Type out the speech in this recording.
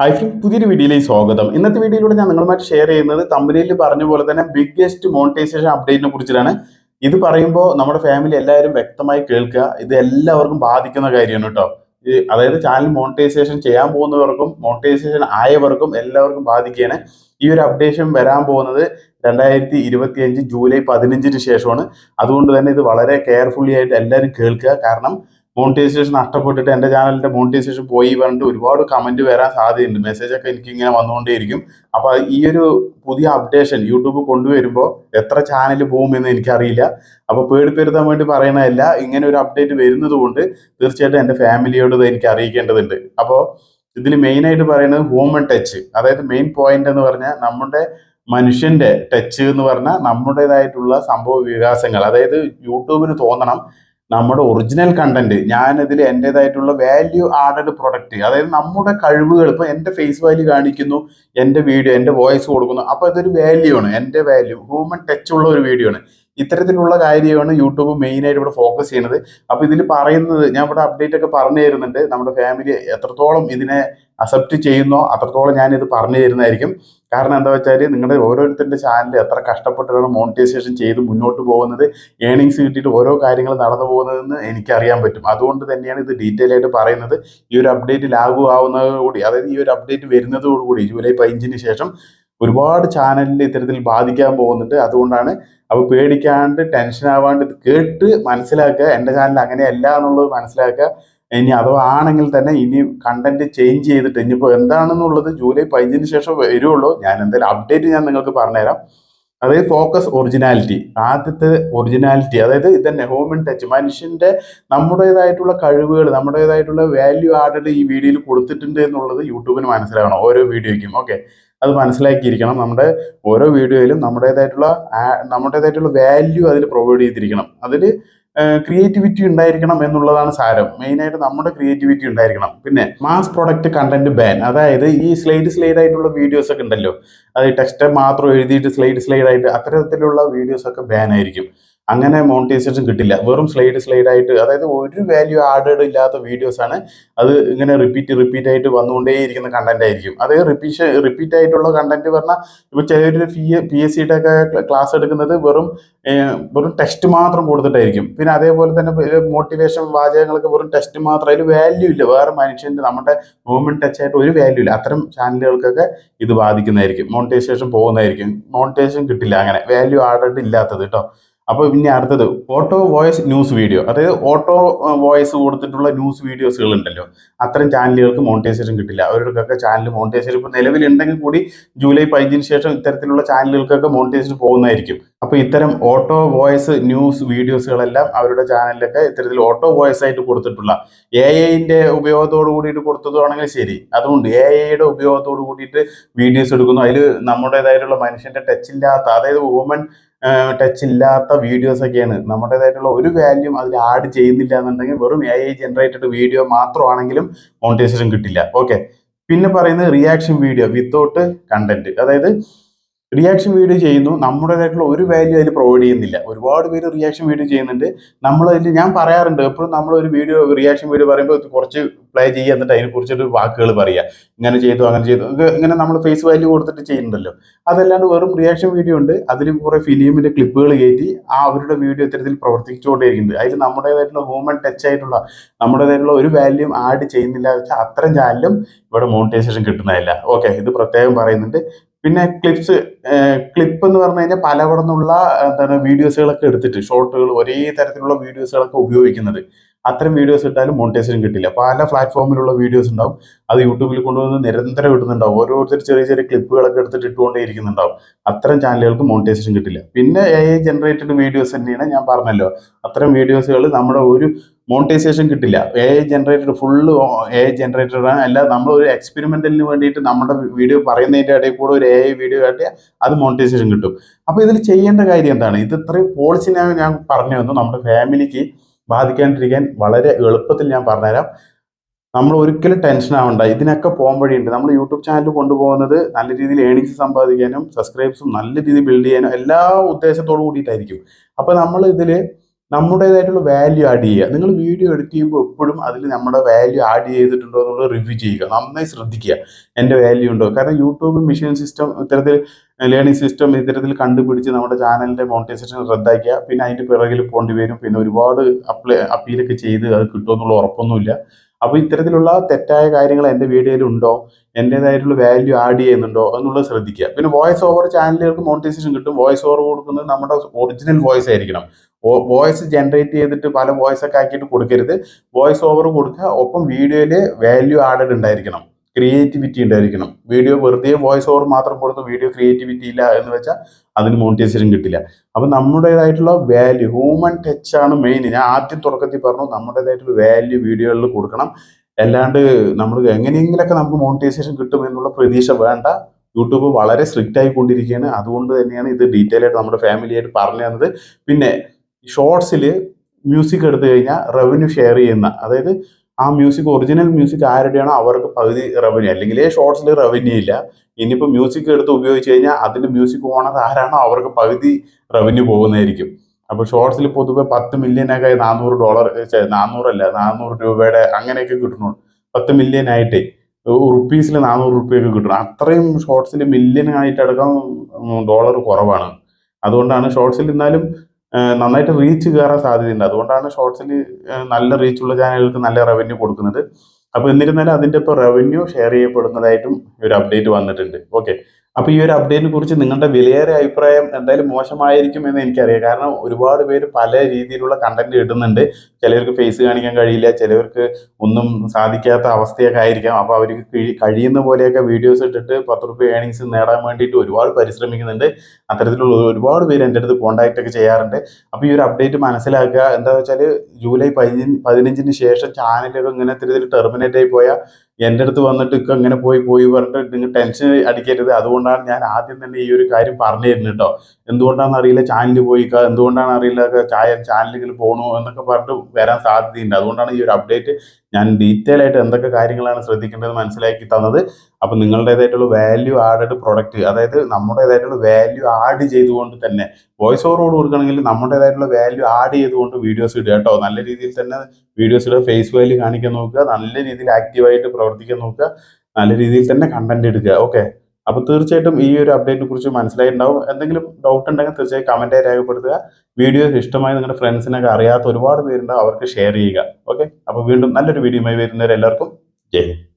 Hi front പുതിയൊരു വീഡിയോയിലേക്ക് സ്വാഗതം. ഇന്നത്തെ വീഡിയോയിലൂടെ ഞാൻ നിങ്ങളുമായിട്ട് ഷെയർ ചെയ്യുന്നത് തമ്പനിയിൽ പറഞ്ഞ പോലെ തന്നെ ബിഗ്ഗസ്റ്റ് മോണിറ്റൈസേഷൻ അപ്ഡേറ്റിനെ കുറിച്ചിട്ടാണ്. ഇത് പറയുമ്പോൾ നമ്മുടെ ഫാമിലി എല്ലാവരും വ്യക്തമായി കേൾക്കുക. ഇത് എല്ലാവർക്കും ബാധിക്കുന്ന കാര്യമാണ് കേട്ടോ. അതായത് ചാനൽ മോണിറ്റൈസേഷൻ ചെയ്യാൻ പോകുന്നവർക്കും മോണിറ്റൈസേഷൻ ആയവർക്കും എല്ലാവർക്കും ബാധിക്കുകയാണ്. ഈ ഒരു അപ്ഡേഷൻ വരാൻ പോകുന്നത് രണ്ടായിരത്തി ഇരുപത്തി അഞ്ച് ജൂലൈ പതിനഞ്ചിന് ശേഷമാണ്. അതുകൊണ്ട് തന്നെ ഇത് വളരെ കെയർഫുള്ളി ആയിട്ട് എല്ലാവരും കേൾക്കുക. കാരണം മോണിറ്റൈസേഷൻ നഷ്ടപ്പെട്ടിട്ട് എന്റെ ചാനലിന്റെ മോണിറ്റൈസേഷൻ പോയി പറഞ്ഞിട്ട് ഒരുപാട് കമന്റ് വരാൻ സാധ്യതയുണ്ട്. മെസ്സേജ് ഒക്കെ എനിക്ക് ഇങ്ങനെ വന്നുകൊണ്ടേയിരിക്കും. അപ്പോൾ ഈ ഒരു പുതിയ അപ്ഡേഷൻ യൂട്യൂബ് കൊണ്ടുവരുമ്പോൾ എത്ര ചാനൽ പോകുമെന്ന് എനിക്കറിയില്ല. അപ്പോൾ പേടിപ്പെടുത്താൻ വേണ്ടി പറയണതല്ല ഇങ്ങനെ ഒരു അപ്ഡേറ്റ് വരുന്നത് കൊണ്ട് തീർച്ചയായിട്ടും എന്റെ ഫാമിലിയോട് എനിക്ക് അറിയിക്കേണ്ടതുണ്ട്. അപ്പോൾ ഇതിൽ മെയിൻ ആയിട്ട് പറയുന്നത് ഹ്യൂമൻ ടച്ച് അതായത് മെയിൻ പോയിന്റ് എന്ന് പറഞ്ഞാൽ നമ്മുടെ മനുഷ്യന്റെ ടച്ച് എന്ന് പറഞ്ഞാൽ നമ്മുടേതായിട്ടുള്ള സംഭവ വികാസങ്ങൾ. അതായത് യൂട്യൂബിന് തോന്നണം നമ്മുടെ ഒറിജിനൽ കണ്ടന്റ് ഞാൻ ഇതിൽ എന്റെതായിട്ടുള്ള വാല്യൂ ആഡഡ് പ്രൊഡക്റ്റ് അതായത് നമ്മുടെ കഴിവുകൾ ഇപ്പോൾ എന്റെ ഫേസ് വാല്യൂ കാണിക്കുന്നു എന്റെ വീഡിയോ എന്റെ വോയിസ് കൊടുക്കുന്നു അപ്പോൾ ഇതൊരു വാല്യൂ ആണ് എന്റെ വാല്യൂ ഹ്യൂമൻ ടച്ച് ഉള്ള ഒരു വീഡിയോ ആണ്. ഇത്തരത്തിലുള്ള കാര്യമാണ് യൂട്യൂബ് മെയിനായിട്ട് ഇവിടെ ഫോക്കസ് ചെയ്യുന്നത്. അപ്പോൾ ഇതിൽ പറയുന്നത് ഞാൻ ഇവിടെ അപ്ഡേറ്റ് ഒക്കെ പറഞ്ഞു തരുന്നുണ്ട് നമ്മുടെ ഫാമിലി എത്രത്തോളം ഇതിനെ അക്സെപ്റ്റ് ചെയ്യുന്നോ അത്രത്തോളം ഞാൻ ഇത് പറഞ്ഞു തരുന്നതായിരിക്കും. കാരണം എന്താ വെച്ചാൽ നിങ്ങളുടെ ഓരോരുത്തരുടെ ചാനൽ എത്ര കഷ്ടപ്പെട്ടാണ് മോണിറ്റൈസേഷൻ ചെയ്ത് മുന്നോട്ട് പോകുന്നത് ഏണിങ്സ് കിട്ടിയിട്ട് ഓരോ കാര്യങ്ങൾ നടന്നു പോകുന്നതെന്ന് എനിക്കറിയാൻ പറ്റും. അതുകൊണ്ട് തന്നെയാണ് ഇത് ഡീറ്റെയിൽ ആയിട്ട് പറയുന്നത്. ഈ ഒരു അപ്ഡേറ്റ് ലാഗു ആവുന്നതോടുകൂടി അതായത് ഈ ഒരു അപ്ഡേറ്റ് വരുന്നതോടുകൂടി ജൂലൈ പതിനഞ്ചിന് ശേഷം ഒരുപാട് ചാനലിൽ ഇത്തരത്തിൽ ബാധിക്കാൻ പോകുന്നുണ്ട്. അതുകൊണ്ടാണ് അപ്പോൾ പേടിക്കാണ്ട് ടെൻഷൻ ആവാണ്ട് കേട്ട് മനസ്സിലാക്കുക. എന്റെ ചാനൽ അങ്ങനെയല്ല എന്നുള്ളത് മനസ്സിലാക്കുക. ഇനി അഥവാ ആണെങ്കിൽ തന്നെ ഇനി കണ്ടന്റ് ചേഞ്ച് ചെയ്തിട്ട് ഇനിയിപ്പോൾ എന്താണെന്നുള്ളത് ജൂലൈ പതിനഞ്ചിന് ശേഷം വരുള്ളൂ. ഞാൻ എന്തായാലും അപ്ഡേറ്റ് ഞാൻ നിങ്ങൾക്ക് പറഞ്ഞുതരാം. അതായത് ഫോക്കസ് ഒറിജിനാലിറ്റി ആദ്യത്തെ ഒറിജിനാലിറ്റി അതായത് ഇതന്നെ ഹ്യൂമൻ ടച്ച് മനുഷ്യന്റെ നമ്മുടേതായിട്ടുള്ള കഴിവുകൾ നമ്മുടേതായിട്ടുള്ള വാല്യൂ ആഡഡ് ഈ വീഡിയോയിൽ കൊടുത്തിട്ടുണ്ട് എന്നുള്ളത് യൂട്യൂബിന് മനസ്സിലാവണം. ഓരോ വീഡിയോയ്ക്കും. ഓക്കെ അത് മനസ്സിലാക്കിയിരിക്കണം. നമ്മുടെ ഓരോ വീഡിയോയിലും നമ്മുടേതായിട്ടുള്ള നമ്മുടേതായിട്ടുള്ള വാല്യൂ അതിൽ പ്രൊവൈഡ് ചെയ്തിരിക്കണം. അതിൽ ക്രിയേറ്റിവിറ്റി ഉണ്ടായിരിക്കണം എന്നുള്ളതാണ് സാരം. മെയിനായിട്ട് നമ്മുടെ ക്രിയേറ്റിവിറ്റി ഉണ്ടായിരിക്കണം. പിന്നെ മാസ് പ്രൊഡക്റ്റ് കണ്ടന്റ് ബാൻ അതായത് ഈ സ്ലൈഡ് സ്ലൈഡ് ആയിട്ടുള്ള വീഡിയോസ് ഒക്കെ ഉണ്ടല്ലോ. അത് ടെക്സ്റ്റ് മാത്രം എഴുതിയിട്ട് സ്ലൈഡ് സ്ലൈഡ് ആയിട്ട് അത്തരത്തിലുള്ള വീഡിയോസ് ഒക്കെ ബാൻ ആയിരിക്കും. അങ്ങനെ മോണിറ്റൈസേഷൻ കിട്ടില്ല. വെറും സ്ലൈഡ് സ്ലൈഡ് ആയിട്ട് അതായത് ഒരു വാല്യൂ ആഡഡ് ഇല്ലാത്ത വീഡിയോസ് ആണ് അത് ഇങ്ങനെ റിപ്പീറ്റ് റിപ്പീറ്റ് ആയിട്ട് വന്നുകൊണ്ടേയിരിക്കുന്ന കണ്ടന്റ് ആയിരിക്കും. അത് റിപ്പീഷൻ റിപ്പീറ്റ് ആയിട്ടുള്ള കണ്ടന്റ് പറഞ്ഞാൽ ഇപ്പൊ ചിലർ പി പി എസ് സിയുടെ ഒക്കെ ക്ലാസ് എടുക്കുന്നത് വെറും വെറും ടെക്സ്റ്റ് മാത്രം കൊടുത്തിട്ടായിരിക്കും. പിന്നെ അതേപോലെ തന്നെ മോട്ടിവേഷൻ വാചകങ്ങളൊക്കെ വെറും ടെസ്റ്റ് മാത്രം അതിൽ വാല്യൂ ഇല്ല. വേറെ മനുഷ്യന്റെ നമ്മുടെ മൂവ്മെന്റ് ടച്ച് ആയിട്ട് ഒരു വാല്യൂ ഇല്ല. അത്തരം ചാനലുകൾക്കൊക്കെ ഇത് ബാധിക്കുന്നതായിരിക്കും. മോണിറ്റൈസേഷൻ പോകുന്നതായിരിക്കും. മോണിറ്റൈസേഷൻ കിട്ടില്ല അങ്ങനെ. വാല്യൂ ആഡഡ് ഇല്ലാത്തത് കേട്ടോ അപ്പോൾ പിന്നെ അടുത്തത് ഓട്ടോ വോയിസ് ന്യൂസ് വീഡിയോ അതായത് ഓട്ടോ വോയിസ് കൊടുത്തിട്ടുള്ള ന്യൂസ് വീഡിയോസുകൾ ഉണ്ടല്ലോ. അത്തരം ചാനലുകൾക്ക് മോണിറ്റൈസേഷൻ കിട്ടില്ല. അവർക്കൊക്കെ ചാനൽ മോണിറ്റൈസേഷൻ ഇപ്പോൾ നിലവിലുണ്ടെങ്കിൽ കൂടി ജൂലൈ പതിനഞ്ചിന് ശേഷം ഇത്തരത്തിലുള്ള ചാനലുകൾക്കൊക്കെ മോണിറ്റൈസേഷൻ പോകുന്നതായിരിക്കും. അപ്പോൾ ഇത്തരം ഓട്ടോ വോയിസ് ന്യൂസ് വീഡിയോസുകളെല്ലാം അവരുടെ ചാനലിലൊക്കെ ഇത്തരത്തിൽ ഓട്ടോ വോയിസ് ആയിട്ട് കൊടുത്തിട്ടുള്ള എ ഐന്റെ ഉപയോഗത്തോട് കൂടിയിട്ട് കൊടുത്തതാണെങ്കിൽ ശരി. അതുകൊണ്ട് എ ഐയുടെ ഉപയോഗത്തോട് കൂടിയിട്ട് വീഡിയോസ് എടുക്കുന്നു. അതിൽ നമ്മുടേതായിട്ടുള്ള മനുഷ്യന്റെ ടച്ചില്ലാത്ത അതായത് വുമൻ ടച്ച് ഇല്ലാത്ത വീഡിയോസ് ഒക്കെയാണ്. നമ്മുടേതായിട്ടുള്ള ഒരു വാല്യൂം അതിൽ ആഡ് ചെയ്യുന്നില്ല എന്നുണ്ടെങ്കിൽ വെറും എ ഐ ജനറേറ്റഡ് വീഡിയോ മാത്രമാണെങ്കിലും മോണിറ്റൈസേഷൻ കിട്ടില്ല. ഓക്കെ പിന്നെ പറയുന്നത് റിയാക്ഷൻ വീഡിയോ വിത്തൗട്ട് കണ്ടന്റ് അതായത് റിയാക്ഷൻ വീഡിയോ ചെയ്യുന്നു. നമ്മുടേതായിട്ടുള്ള ഒരു വാല്യൂ അതിൽ പ്രൊവൈഡ് ചെയ്യുന്നില്ല. ഒരുപാട് പേര് റിയാക്ഷൻ വീഡിയോ ചെയ്യുന്നുണ്ട്. നമ്മൾ അതിൽ ഞാൻ പറയാറുണ്ട്. എപ്പോഴും നമ്മൾ ഒരു വീഡിയോ റിയാക്ഷൻ വീഡിയോ പറയുമ്പോൾ കുറച്ച് പ്ലേ ചെയ്യുക എന്നിട്ട് അതിനെ കുറിച്ചിട്ട് വാക്കുകൾ പറയുക. ഇങ്ങനെ ചെയ്തു അങ്ങനെ ചെയ്തു. ഇങ്ങനെ നമ്മൾ ഫേസ് വാല്യൂ കൊടുത്തിട്ട് ചെയ്യുന്നുണ്ടല്ലോ. അതല്ലാണ്ട് വെറും റിയാക്ഷൻ വീഡിയോ ഉണ്ട്. അതിൽ കുറേ ഫിലിമിന്റെ ക്ലിപ്പുകൾ കയറ്റി ആ അവരുടെ വീഡിയോ ഇത്തരത്തിൽ പ്രവർത്തിച്ചുകൊണ്ടേയിരിക്കുന്നത് അതിൽ നമ്മുടേതായിട്ടുള്ള ഹ്യൂമൻ ടച്ച് ആയിട്ടുള്ള നമ്മുടേതായിട്ടുള്ള ഒരു വാല്യൂ ആഡ് ചെയ്യുന്നില്ല. വെച്ചാൽ ചാനലും ഇവിടെ മോണിറ്റൈസേഷൻ കിട്ടുന്നതല്ല. ഓക്കെ ഇത് പ്രത്യേകം പറയുന്നുണ്ട്. പിന്നെ ക്ലിപ്സ് ക്ലിപ്പ് എന്ന് പറഞ്ഞു കഴിഞ്ഞാൽ പലവിടുന്നുള്ള എന്താണ് വീഡിയോസുകളൊക്കെ എടുത്തിട്ട് ഷോർട്ടുകൾ ഒരേ തരത്തിലുള്ള വീഡിയോസുകളൊക്കെ ഉപയോഗിക്കുന്നത്. അത്തരം വീഡിയോസ് ഇട്ടാലും മോണിറ്റൈസേഷൻ കിട്ടില്ല. പല പ്ലാറ്റ്ഫോമിലുള്ള വീഡിയോസ് ഉണ്ടാവും. അത് യൂട്യൂബിൽ കൊണ്ടുവന്ന് നിരന്തരം ഇടുന്നുണ്ടാവും. ഓരോരുത്തർ ചെറിയ ചെറിയ ക്ലിപ്പുകളൊക്കെ എടുത്തിട്ട് ഇട്ടുകൊണ്ടേ ഇരിക്കുന്നുണ്ടാവും. അത്തരം ചാനലുകൾക്ക് മോണിറ്റൈസേഷൻ കിട്ടില്ല. പിന്നെ എ ജനറേറ്റഡ് വീഡിയോസ് തന്നെയാണ് ഞാൻ പറഞ്ഞല്ലോ. അത്തരം വീഡിയോസുകൾ നമ്മുടെ ഒരു മോണിറ്റൈസേഷൻ കിട്ടില്ല. A I generated full A I generated ആണ്. അല്ല നമ്മൾ ഒരു എക്സ്പെരിമെന്റലിന് വേണ്ടിയിട്ട് നമ്മുടെ വീഡിയോ പറയുന്നതിന്റെ ഇടയിൽ കൂടെ ഒരു എ ഐ വീഡിയോ കാട്ടിയാൽ അത് മോണിറ്റൈസേഷൻ കിട്ടും. അപ്പോൾ ഇതിൽ ചെയ്യേണ്ട കാര്യം എന്താണ്? ഇത് ഇത്രയും പോളിസി ഞാൻ ഞാൻ പറഞ്ഞു തന്നു. നമ്മുടെ ഫാമിലിക്ക് ബാധിക്കാണ്ടിരിക്കാൻ വളരെ എളുപ്പത്തിൽ ഞാൻ പറഞ്ഞുതരാം. നമ്മൾ ഒരിക്കലും ടെൻഷൻ ആവണ്ട. ഇതിനൊക്കെ പോകാൻ വഴിയുണ്ട്. നമ്മൾ യൂട്യൂബ് ചാനൽ കൊണ്ടുപോകുന്നത് നല്ല രീതിയിൽ ഏണിങ്സ് സമ്പാദിക്കാനും സബ്സ്ക്രൈബ്സും നല്ല രീതിയിൽ ബിൽഡ് ചെയ്യാനും എല്ലാ ഉദ്ദേശത്തോടു കൂടിയിട്ടായിരിക്കും. അപ്പൊ നമ്മൾ ഇതിൽ നമ്മുടേതായിട്ടുള്ള വാല്യൂ ആഡ് ചെയ്യുക. നിങ്ങൾ വീഡിയോ എഡിറ്റ് ചെയ്യുമ്പോൾ എപ്പോഴും അതിൽ നമ്മുടെ വാല്യൂ ആഡ് ചെയ്തിട്ടുണ്ടോ എന്നുള്ളത് റിവ്യൂ ചെയ്യുക. നന്നായി ശ്രദ്ധിക്കുക. എന്റെ വാല്യൂ ഉണ്ടോ? കാരണം യൂട്യൂബ് മെഷീൻ സിസ്റ്റം ഇത്തരത്തിൽ ലേണിംഗ് സിസ്റ്റം ഇത്തരത്തിൽ കണ്ടുപിടിച്ച് നമ്മുടെ ചാനലിന്റെ മോണിറ്റൈസേഷൻ റദ്ദാക്കുക പിന്നെ അതിന്റെ പിറകിൽ പോകേണ്ടി വരും. പിന്നെ ഒരുപാട് അപ്ലൈ അപ്പീലൊക്കെ ചെയ്ത് അത് കിട്ടുമെന്നുള്ള ഉറപ്പൊന്നുമില്ല. അപ്പോൾ ഇത്തരത്തിലുള്ള തെറ്റായ കാര്യങ്ങൾ എന്റെ വീഡിയോയിൽ ഉണ്ടോ എന്റേതായിട്ടുള്ള വാല്യൂ ആഡ് ചെയ്യുന്നുണ്ടോ? എന്നുള്ളത് ശ്രദ്ധിക്കുക. പിന്നെ വോയിസ് ഓവർ ചാനലുകൾക്ക് മോണിറ്റൈസേഷൻ കിട്ടും. വോയിസ് ഓവർ കൊടുക്കുന്നത് നമ്മുടെ ഒറിജിനൽ വോയിസ് ആയിരിക്കണം. വോയിസ് ജനറേറ്റ് ചെയ്തിട്ട് പല വോയിസ് ഒക്കെ ആക്കിയിട്ട് കൊടുക്കരുത്. വോയിസ് ഓവർ കൊടുക്കുക. ഒപ്പം വീഡിയോയിൽ വാല്യൂ ആഡഡ് ഉണ്ടായിരിക്കണം. ക്രിയേറ്റിവിറ്റി ഉണ്ടായിരിക്കണം. വീഡിയോ വെറുതെ വോയിസ് ഓവർ മാത്രം കൊടുത്ത് വീഡിയോ ക്രിയേറ്റിവിറ്റി ഇല്ല എന്ന് വെച്ചാൽ അതിന് മോണിറ്റൈസേഷൻ കിട്ടില്ല. അപ്പം നമ്മുടേതായിട്ടുള്ള വാല്യൂ ഹ്യൂമൻ ടച്ച് ആണ് മെയിൻ ഞാൻ ആദ്യം തുടക്കത്തിൽ പറഞ്ഞു നമ്മുടേതായിട്ടുള്ള വാല്യൂ വീഡിയോകളിൽ കൊടുക്കണം. അല്ലാണ്ട് നമ്മൾ എങ്ങനെയെങ്കിലൊക്കെ നമുക്ക് മോണിറ്റൈസേഷൻ കിട്ടും എന്നുള്ള പ്രതീക്ഷ വേണ്ട. യൂട്യൂബ് വളരെ സ്ട്രിക്റ്റ് ആയിക്കൊണ്ടിരിക്കുകയാണ്. അതുകൊണ്ട് തന്നെയാണ് ഇത് ഡീറ്റെയിൽ ആയിട്ട് നമ്മുടെ ഫാമിലിയായിട്ട് പറഞ്ഞു തന്നത്. പിന്നെ ഷോർട്സിൽ മ്യൂസിക് എടുത്തു കഴിഞ്ഞാൽ റവന്യൂ ഷെയർ ചെയ്യുന്ന അതായത് ആ മ്യൂസിക് ഒറിജിനൽ മ്യൂസിക് ആരുടെയാണോ അവർക്ക് പകുതി റവന്യൂ അല്ലെങ്കിൽ ഷോർട്സിൽ റവന്യൂ ഇല്ല. ഇനിയിപ്പോൾ മ്യൂസിക് എടുത്ത് ഉപയോഗിച്ച് കഴിഞ്ഞാൽ അതിന്റെ മ്യൂസിക് ഓണർ ആരാണോ അവർക്ക് പകുതി റവന്യൂ പോകുന്നതായിരിക്കും. അപ്പോൾ ഷോർട്സിൽ പൊതുവെ പത്ത് മില്യനൊക്കെ നാനൂറ് ഡോളർ നാനൂറല്ല നാനൂറ് രൂപയുടെ അങ്ങനെയൊക്കെ കിട്ടുന്നുള്ളൂ പത്ത് മില്യൻ ആയിട്ട് റുപ്പീസിൽ നാനൂറ് റുപ്യൊക്കെ കിട്ടണം. അത്രയും ഷോർട്സിൽ മില്യൺ ആയിട്ടടക്കം ഡോളർ കുറവാണ്. അതുകൊണ്ടാണ് ഷോർട്സിൽ എന്നാലും നന്നായിട്ട് റീച്ച് കയറാൻ സാധ്യതയുണ്ട്. അതുകൊണ്ടാണ് ഷോർട്സിൽ നല്ല റീച്ചുള്ള ചാനലുകൾക്ക് നല്ല റവന്യൂ കൊടുക്കുന്നത്. അപ്പോൾ എന്നിരുന്നാലും അതിന്റെ ഇപ്പോൾ റവന്യൂ ഷെയർ ചെയ്യപ്പെടുന്നതായിട്ടും ഒരു അപ്ഡേറ്റ് വന്നിട്ടുണ്ട്. ഓക്കെ അപ്പോൾ ഈ ഒരു അപ്ഡേറ്റിനെ കുറിച്ച് നിങ്ങളുടെ വിലയേറെ അഭിപ്രായം എന്തായാലും മോശമായിരിക്കും എന്ന് എനിക്കറിയാം. കാരണം ഒരുപാട് പേര് പല രീതിയിലുള്ള കണ്ടന്റ് ഇടുന്നുണ്ട് ചിലവർക്ക് ഫേസ് കാണിക്കാൻ കഴിയില്ല ചിലവർക്ക് ഒന്നും സാധിക്കാത്ത അവസ്ഥയൊക്കെ ആയിരിക്കാം. അപ്പോൾ അവർക്ക് കഴി- കഴിയുന്ന പോലെയൊക്കെ വീഡിയോസ് ഇട്ടിട്ട് പത്ത് റുപ്യ ഏണിങ്സ് നേടാൻ വേണ്ടിയിട്ട് ഒരുപാട് പരിശ്രമിക്കുന്നുണ്ട്. അത്തരത്തിലുള്ള ഒരുപാട് പേര് എന്റെ അടുത്ത് കോൺടാക്റ്റ് ഒക്കെ ചെയ്യാറുണ്ട്. അപ്പോൾ ഈ ഒരു അപ്ഡേറ്റ് മനസ്സിലാക്കുക. എന്താ വെച്ചാൽ ജൂലൈ പതിനഞ്ച് പതിനഞ്ചിന് ശേഷം ചാനലൊക്കെ ഇങ്ങനെ ഇത്തരത്തിൽ ടെർമിനേറ്റ് ആയി പോയാൽ എന്റെ അടുത്ത് വന്നിട്ട് ഇക്ക ഇങ്ങനെ പോയി പോയി പറഞ്ഞിട്ട് നിങ്ങൾ ടെൻഷൻ അടിക്കരുത്. അതുകൊണ്ടാണ് ഞാൻ ആദ്യം തന്നെ ഈ ഒരു കാര്യം പറഞ്ഞു തരുന്നത് കേട്ടോ. എന്തുകൊണ്ടാണെന്ന് അറിയില്ല ചാനലിൽ പോയി എന്തുകൊണ്ടാണ് അറിയില്ല ചായ ചാനലിൽ പോകണോ എന്നൊക്കെ പറഞ്ഞിട്ട് വരാൻ സാധ്യതയുണ്ട്. അതുകൊണ്ടാണ് ഈ ഒരു അപ്ഡേറ്റ് ഞാൻ ഡീറ്റെയിൽ ആയിട്ട് എന്തൊക്കെ കാര്യങ്ങളാണ് ശ്രദ്ധിക്കേണ്ടത് മനസ്സിലാക്കി തന്നത്. അപ്പം നിങ്ങളുടേതായിട്ടുള്ള വാല്യൂ ആഡഡ് പ്രൊഡക്റ്റ് അതായത് നമ്മുടേതായിട്ടുള്ള വാല്യൂ ആഡ് ചെയ്തുകൊണ്ട് തന്നെ വോയിസ് ഓവറോട് കൊടുക്കണമെങ്കിൽ നമ്മുടേതായിട്ടുള്ള വാല്യൂ ആഡ് ചെയ്തുകൊണ്ട് വീഡിയോസ് ഇടുക കേട്ടോ. നല്ല രീതിയിൽ തന്നെ വീഡിയോസ് ഇടുക ഫേസ് വാല്യൂ കാണിക്കാൻ നോക്കുക നല്ല രീതിയിൽ ആക്റ്റീവായിട്ട് പ്രവർത്തിക്കാൻ നോക്കുക നല്ല രീതിയിൽ തന്നെ കണ്ടന്റ് എടുക്കുക. ഓക്കെ അപ്പോൾ തീർച്ചയായിട്ടും ഈ ഒരു അപ്ഡേറ്റിനെ കുറിച്ച് മനസ്സിലായിട്ടുണ്ടാവും. എന്തെങ്കിലും ഡൗട്ട് ഉണ്ടെങ്കിൽ തീർച്ചയായും കമന്റായി രേഖപ്പെടുത്തുക. വീഡിയോ ഇഷ്ടമായി നിങ്ങളുടെ ഫ്രണ്ട്സിനൊക്കെ അറിയാത്ത ഒരുപാട് പേരുണ്ടാവും അവർക്ക് ഷെയർ ചെയ്യുക. ഓക്കെ അപ്പോൾ വീണ്ടും നല്ലൊരു വീഡിയോയുമായി വരുന്നവരെല്ലാവർക്കും ജയ്